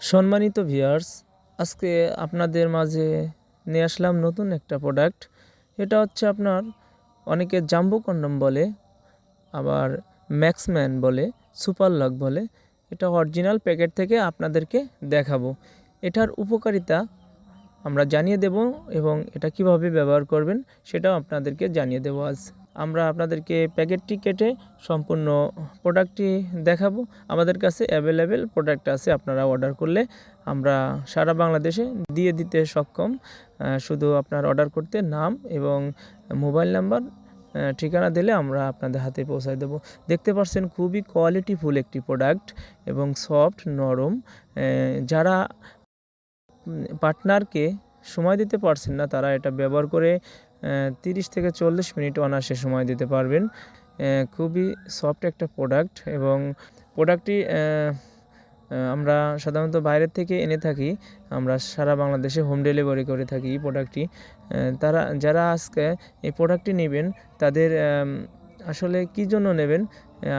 সম্মানিত ভিউয়ার্স, আজকে আপনাদের মাঝে নিয়ে আসলাম নতুন একটা প্রোডাক্ট এটা হচ্ছে আপনার অনেকে জাম্বো কন্ডম বলে, আবার ম্যাক্সম্যান বলে, সুপার লক বলে। এটা অরিজিনাল প্যাকেট থেকে আপনাদেরকে দেখাবো। এটার উপকারিতা আমরা জানিয়ে দেব এবং এটা কীভাবে ব্যবহার করবেন সেটাও আপনাদেরকে জানিয়ে দেবো আজ। আমরা আপনাদেরকে প্যাকেটটি কেটে সম্পূর্ণ প্রোডাক্টটি দেখাবো। আমাদের কাছে অ্যাভেলেবেল প্রোডাক্ট আছে, আপনারা অর্ডার করলে আমরা সারা বাংলাদেশে দিয়ে দিতে সক্ষম। শুধু আপনার অর্ডার করতে নাম এবং মোবাইল নাম্বার ঠিকানা দিলে আমরা আপনাদের হাতে পৌঁছায় দেবো। দেখতে পাচ্ছেন খুবই কোয়ালিটিফুল একটি প্রোডাক্ট এবং সফট, নরম। যারা পার্টনারকে সময় দিতে পারছেন না, তারা এটা ব্যবহার করে তিরিশ থেকে চল্লিশ মিনিট অনায়াসে সময় দিতে পারবেন। খুবই সফট একটা প্রোডাক্ট এবং প্রোডাক্টটি আমরা সাধারণত বাইরের থেকে এনে থাকি, আমরা সারা বাংলাদেশে হোম ডেলিভারি করে থাকি এই প্রোডাক্টটি। তারা, যারা আজকে এই প্রোডাক্টটি নেবেন, তাদের আসলে কী জন্য নেবেন?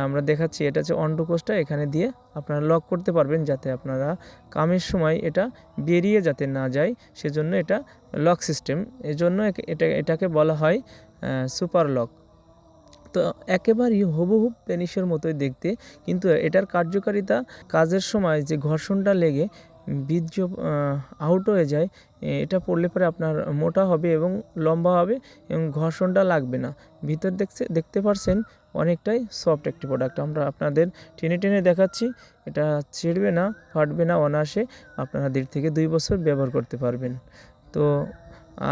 আমরা দেখাচ্ছি, এটা হচ্ছে অন্ডকোষটা এখানে দিয়ে আপনারা লক করতে পারবেন যাতে আপনারা কামের সময় এটা বেরিয়ে যাতে না যায়, সেজন্য এটা লক সিস্টেম। এজন্য এটা, এটাকে বলা হয় সুপার লক। তো একেবারেই হুবহুব পেনিসের মতোই দেখতে, কিন্তু এটার কার্যকারিতা কাজের সময় যে ঘর্ষণটা লেগে বীর্য আউট হয়ে যায় এটা পড়লে পরে আপনার মোটা হবে এবং লম্বা হবে এবং ঘর্ষণটা লাগবে না। ভিতর দেখছে, দেখতে পারছেন অনেকটাই সফট একটি প্রোডাক্ট আমরা আপনাদের টেনে টেনে দেখাচ্ছি, এটা ছিঁড়বে না, ফাটবে না, অনায়াসে আপনারা দেড় থেকে দুই বছর ব্যবহার করতে পারবেন। তো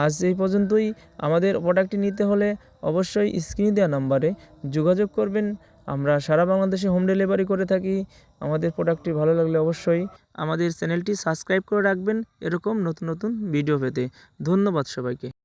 আজ এই পর্যন্তই। আমাদের প্রোডাক্টটি নিতে হলে অবশ্যই স্ক্রিনে দেওয়া নাম্বারে যোগাযোগ করবেন। আমরা সারা বাংলাদেশে হোম ডেলিভারি করে থাকি। আমাদের প্রোডাক্টটি ভালো লাগলে অবশ্যই আমাদের চ্যানেলটি সাবস্ক্রাইব করে রাখবেন। এরকম নতুন নতুন ভিডিও পেতে। ধন্যবাদ সবাইকে।